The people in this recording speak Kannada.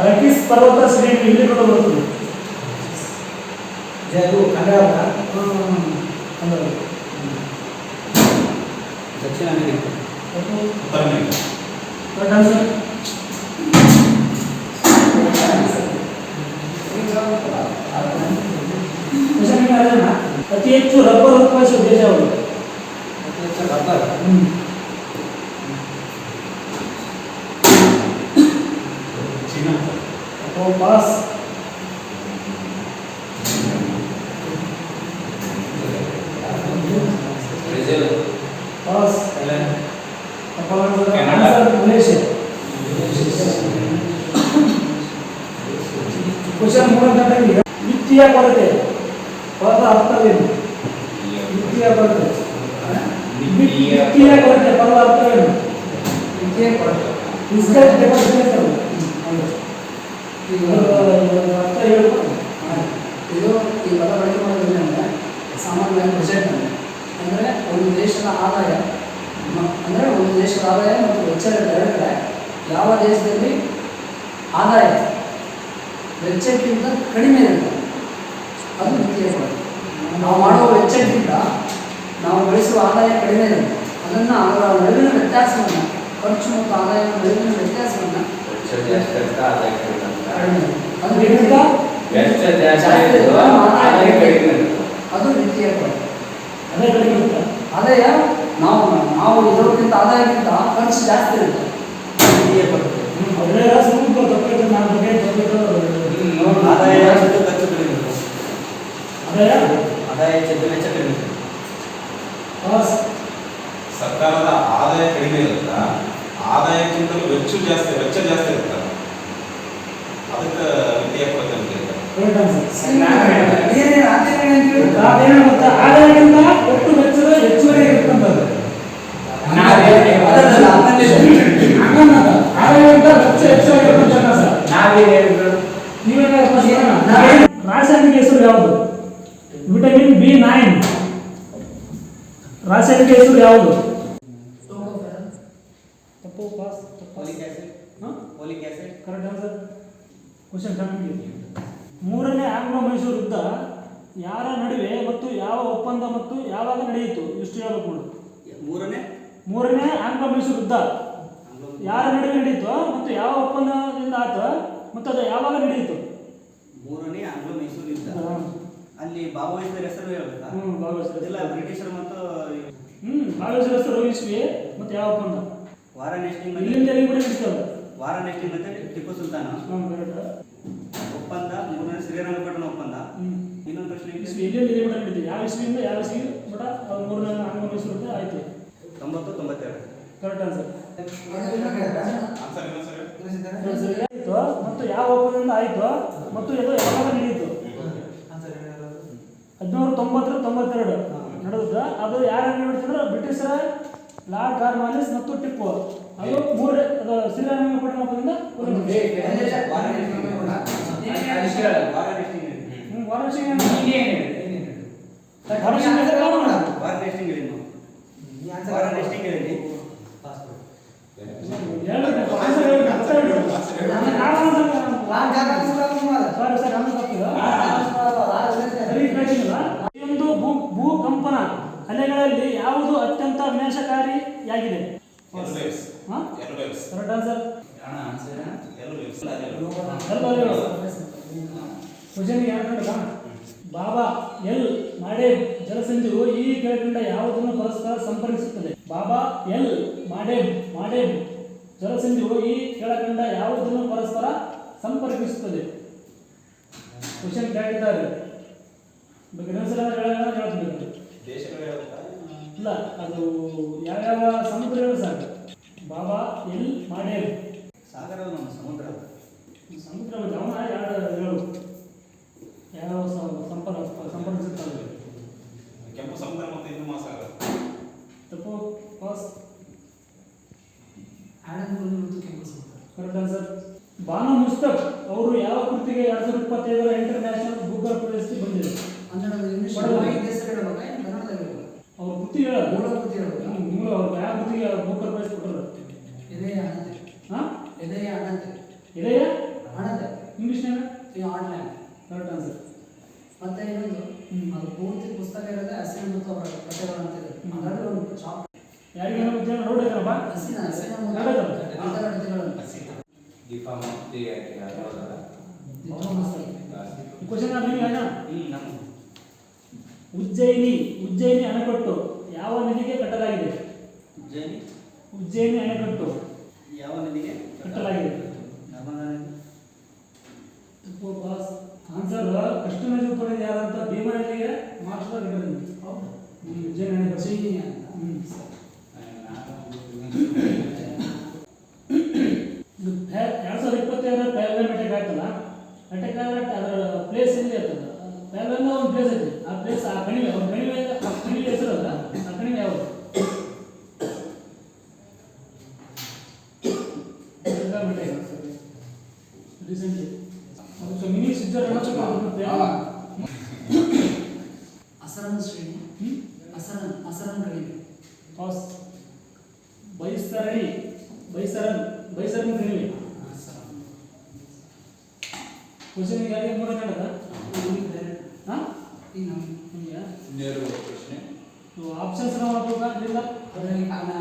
ರಕೀಸ್ ಪರ್ವತ ಶ್ರೇಣಿ ಇಲ್ಲಿ ಕೂಡ ಬರ್ತದೆ ಅದು ಕನ್ನಡ ಹ್ಮ್. ಕನ್ನಡ. ದಕ್ಷಿಣ ಅಮೆರಿಕ Correct answer? Question ನಿಮ್ಗೆ ಅದೇನಾ? ಅತಿ ಹೆಚ್ಚು ರಬ್ಬರ್ ಉತ್ಪಾದಿಸುವ ದೇಶ ಥೈಲ್ಯಾಂಡ್ ಕೆನಡಾ. ಮಲೇಷಿಯಾ ಕ್ವಶನ್ ಮೂರನೇ ವಿತ್ತೀಯ ಕೊರತೆ ಪದದ ಅರ್ಥವೇನು ವಿತ್ತೀಯ ಕೊರತೆ ವಿತ್ತೀಯ ಕೊರತೆ ಪದದ ಅರ್ಥವೇನು ವಿದ್ಯೆ ಕೊರತೆ ಫಿಸಿಕಲ್ ಡೆಪಾಸಿಟ್ ಅರ್ಥ ಹೇಳ್ಬೋದು ಇದು ಈ ಪದ ಬಳಕೆ ಮಾಡೋದ್ರಿಂದ ಅಂದರೆ ಸಾಮಾನ್ಯವಾಗಿ ಬಜೆಟ್ ಅಂದರೆ ಅಂದರೆ ಒಂದು ದೇಶದ ಆದಾಯ ಅಂದರೆ ಒಂದು ದೇಶದ ಆದಾಯ ಮತ್ತು ವೆಚ್ಚ ಎರಡು ಕಡೆ ಯಾವ ದೇಶದಲ್ಲಿ ಆದಾಯ ವೆಚ್ಚಕ್ಕಿಂತ ಕಡಿಮೆ ಇರುತ್ತೆ ಅದು ವಿತ್ತೀಯ ಕೊರತೆ ನಾವು ಮಾಡುವ ವೆಚ್ಚಕ್ಕಿಂತ ನಾವು ಗಳಿಸುವ ಆದಾಯ ಕಡಿಮೆ ಇರುತ್ತೆ. ಅದನ್ನು ಅವರ ನಡುವಿನ ವ್ಯತ್ಯಾಸವನ್ನು ಖರ್ಚು ಮತ್ತು ಆದಾಯದ ನಡುವಿನ ವ್ಯತ್ಯಾಸವನ್ನು ಆದಾಯ ಅದು ಆದಾಯ ಕಡಿಮೆ ಅದು ಕಡಿಮೆ ಇರುತ್ತೆ. ಆದಾಯ ನಾವು ನಾವು ಇದಕ್ಕಿಂತ ಆದಾಯಕ್ಕಿಂತ ಖರ್ಚು ಜಾಸ್ತಿ ಇರುತ್ತೆ. ತಪ್ಪಿಟ್ಟು ನಾನು ಬಗ್ಗೆ ತಪ್ಪಿಟ್ಟು ಆದಾಯ ಖರ್ಚು ಕಡಿಮೆ. ಆದಾಯ ಹೆಚ್ಚು ವೆಚ್ಚ ಕಡಿಮೆ ಇರುತ್ತೆ. ಪಾಸ್ ಸರ್ಕಾರದ ಆದಾಯ ಕಡಿಮೆ ಇರುತ್ತಾ ಆದಾಯಕ್ಕಿಂತಲೂ ವೆಚ್ಚ ಜಾಸ್ತಿ ವೆಚ್ಚ ಜಾಸ್ತಿ ಇರುತ್ತೆ ಅದಕ್ಕೆ ವಿತ್ತೀಯ ಕೊರತೆ ಅಂತ ಹೇಳ್ತಾರೆ ಕರೆಕ್ಟ್ ಆನ್ಸರ್ ಏನೇನು ಆದಾಯ ಅಂತ ಹೇಳಿ? ಅದೇನು ಗೊತ್ತಾ ಆದಾಯಕ್ಕಿಂತ ಒಟ್ಟು ವೆಚ್ಚದ ಹೆಚ್ಚುವರಿ ಇರುತ್ತಂತದ್ದು ಅದಲ್ಲ, ಅದನ್ನೇ ಹಂಗನ್ನದ. ಆದಾಯಕ್ಕಿಂತ ವೆಚ್ಚ ಹೆಚ್ಚುವರಿ ಇರುತ್ತಂತ ಸರ್ ನಾವೇನ್ ಹೇಳಿದ್ರು? ನೀವೇನ ನಾವೇನು? ರಾಸಾಯನಿಕ ಹೆಸರು ಯಾವುದು ವಿಟಮಿನ್ ಬಿ ನೈನ್ ರಾಸಾಯನಿಕ ಹೆಸರು ಯಾವುದು ಕರೆಕ್ಟ್ ಆನ್ಸರ್ ಕ್ವಶನ್ ಕಂಡು ಮೂರನೇ ಆಂಗ್ಲೋ ಮೈಸೂರು ಯುದ್ಧ ಯಾರ ನಡುವೆ ಮತ್ತು ಯಾವ ಒಪ್ಪಂದ ಮತ್ತು ಯಾವಾಗ ನಡೆಯಿತು? ಇಷ್ಟು ಹೇಳಬೇಕು ನೋಡು. ಮೂರನೇ? ಮೂರನೇ ಆಂಗ್ಲೋ ಮೈಸೂರು ಯುದ್ಧ ಯಾರ ನಡುವೆ ನಡೆಯಿತು? ಮತ್ತು ಯಾವ ಒಪ್ಪಂದದಿಂದ ಆತ ಮತ್ತು ಅದು ಯಾವಾಗ ನಡೆಯಿತು? ಮೂರನೇ ಆಂಗ್ಲೋ ಮೈಸೂರು ಯುದ್ಧ. ಅಲ್ಲಿ ಭಾಗವಹಿಸಿದ ಹೆಸರು ಹೇಳ್ಬೇಕಾ? ಹ್ಮ್ ಭಾಗವಹಿಸಿದ ಇಲ್ಲ ಬ್ರಿಟಿಷರು ಮತ್ತು ಹ್ಮ್ ಭಾಗವಹಿಸಿದ ಹೆಸರು ಇಸ್ವಿ ಮತ್ತು ಯಾವ ಒಪ್ಪಂದ? ವಾರಾಣಸಿ ಇಲ್ಲಿಂದ ಮತ್ತೆ ಎಲ್ಲಿ ಕೂಡ ನಡೀತದೆ. ವಾರಣಾಸಿ ಮತ್ತೆ ಟಿಪ್ಪು ಸುಲ್ತಾನ. ಒಪ್ಪಂದ ಮೂರನೇ ಶ್ರೀರಂಗಪಟ್ಟಣ ಒಪ್ಪಂದ. ಇನ್ನೊಂದು ಪ್ರಶ್ನೆ ಇದೆ. ನಡೀತದೆ ಯಾವ ಇಸ್ವಿಯಿಂದ ಯಾವ ಇಸ್ವಿ? ಅದು ಮೂರನೇ ಮೈಸೂರು ಯುದ್ಧ ಆಯ್ತು. ತೊಂಬತ್ತು ತೊಂಬತ್ತೆರಡು. ಕರೆಕ್ಟ್ ಆನ್ಸರ್ ಮತ್ತು ಯಾವ ಒಪ್ಪಂದದಿಂದ ಆಯಿತು? ಮತ್ತು ಇದು ಯಾವಾಗ ನಡೆಯಿತು ಹದಿನೂರ ತೊಂಬತ್ತರ ತೊಂಬತ್ತೆರಡು. ನಡೆದ ಅದು ಯಾರು ನಡೆಸಿದ್ರೆ ಬ್ರಿಟಿಷರ ಲಾರ್ಡ್ ಕಾರ್ಮಾನಿಸ್ ಮತ್ತು ಟಿಪ್ಪು. ಅದು ಮೂರನೇ ಅದು ಶ್ರೀರಂಗಪಟ್ಟಣ ಒಂದು ಭೂಕಂಪನ ಅಲೆಗಳಲ್ಲಿ ಯಾವುದು ಅತ್ಯಂತ ವಿನಾಶಕಾರಿಯಾಗಿದೆ. ಹಾ? ಎರಡು waves. ಕರೆಕ್ಟ್ ಆನ್ಸರ್ ಅಣ್ಣ ಆನ್ಸರ್ ಎರಡು waves. ಅದೆರಡು. ಎಲ್ಲ ಅಲೆಗಳು. ಕ್ವಶನ್ಗೆ ಯಾರು ಬಾಬಾ ಎಲ್ ಮಾಡೆ ಜಲಸಂಧಿಯು ಈ ಯಾವ ಯಾವುದನ್ನು ಪರಸ್ಪರ ಸಂಪರ್ಕಿಸುತ್ತದೆ? ಬಾಬಾ ಎಲ್ ಮಾಡೆ ಮಾಡೆ ಜಲಸಂಧಿಯು ಈ ಯಾವ ಯಾವುದನ್ನು ಪರಸ್ಪರ ಸಂಪರ್ಕಿಸುತ್ತದೆ? ಕ್ವಶನ್ ಕೇಳಿದ್ದಾರೆ ಇನ್ನೊಂದ್ಸಲ ಹೇಳೋಣ ಹೇಳ್ಬೇಕು ದೇಶಗಳು ಇಲ್ಲ ಅದು ಯಾವ್ಯಾವ ಸಮುದ್ರಗಳು ಸರ್ ಬಾಬಾ ಎಲ್ ಮಾಡೇಲ್ ಸಾಗರ ನಮ್ಮ ಸಮುದ್ರ. ಸಮುದ್ರ ಗಮನ ಯಾರು ಹೇಳು ಯಾವ ಸಂಪರ್ಕ ಸಂಪರ್ಕಿಸುತ್ತಾರೆ ಕೆಂಪು ಸಮುದ್ರ ಮತ್ತು ಹಿಂದೂ ಮಹಾಸಾಗರ. ತಪ್ಪು pass. Correct answer Banu Mushtaq ಅವರು ಯಾವ ಕೃತಿಗೆ ಎರಡು ಸಾವಿರದ ಇಪ್ಪತ್ತೈದರ ಇಂಟರ್ನ್ಯಾಷನಲ್ ಗೂಗಲ್ ಪ್ರಶಸ್ತಿ ಬಂದಿದೆ? ಅವ್ರ ಕೃತಿ ಹೇಳ. ಮೂಲ ಕೃತಿ ಹೇಳ್ಬೇಕಾ? ಮೂಲ ಅವ್ರು ಯಾವ ಎದೆಯ ಅನಂತ. ಎದೆಯ? ಅನಂತ ಇಂಗ್ಲೀಷ್ ಏನು? Online correct answer. ಮತ್ತೆ ಇನ್ನೊಂದು ಅದು ಪೂರ್ತಿ ಪುಸ್ತಕ ಇರೋದೇ ಹಸಿನ ಮತ್ತು ಅವರ ಕಥೆಗಳು ಅಂತ ಇದೆ. ಒಂದು ಶಾಪ್ ಯಾರಿಗೇನೋ ಉದ್ಯೋಗ ರೋಡ್ ಇದ್ದಾರಪ್ಪ ಹಸಿನ ಹಸಿನ ಕಥೆಗಳು. ದೀಪಾ ಮುಕ್ತಿ ಕ್ವಶನ್ ನೀವು ಅಣ್ಣ ಉಜ್ಜಯಿನಿ ಉಜ್ಜಯಿನಿ ಅಣೆಕಟ್ಟು ಯಾವ ನದಿಗೆ ಕಟ್ಟಲಾಗಿದೆ? ಉಜ್ಜಯಿನಿ? ಉಜ್ಜಯಿನಿ ಅಣೆಕಟ್ಟು. ಯಾವ ನದಿಗೆ? ಕಟ್ಟಲಾಗಿದೆ ನರ್ಮದಾ ನದಿ ಆನ್ಸರ್ ನದಿ ಉತ್ಪನ್ನ ಮಾಸ್ಟರ್ ಹೌದು. ಅಣೆಕಟ್ಟು ಉಜ್ಜಯಿನಿ ಅಂತ. ಎರಡ್ ಸಾವಿರದ ಇಪ್ಪತ್ತೈದರ ಪ್ಯಾರಲಮ್ ಅಟ್ಯಾಕ್ ಆಯ್ತಲ್ಲ ಆದ್ರೆ ಅದರ ಪ್ಲೇಸ್ ರೀಸೆಂಟ್ಲಿ ಅದು ಮಿನಿ ಸ್ವಿಟ್ಜರ್ಲೆಂಡ್ ಅಸರನ್ ಶ್ರೇಣಿ ಅಸರನ್ ಅಸರನ್ ಕಣಿವೆ ಪಾಸ್ ಬೈಸರಣಿ ಬೈಸರನ್ ಬೈಸರನ್ ಕಣಿವೆ ಕ್ವಶನ್ ಯಾರಿಗೆ ಮೂರ ಕನ್ನಡ ನಮಗೆ ಬೇರೆ ಹಾಂ ಈಗ ನಮ್ಗೆ ನಿಮಗೆ ನೇರ ಪ್ರಶ್ನೆ ಆಪ್ಷನ್ಸ್ ನಾವು ಹಾಕ್ಬೇಕಾ ಇಲ್ಲ ಅದರಲ್ಲಿ ಕಾರಣ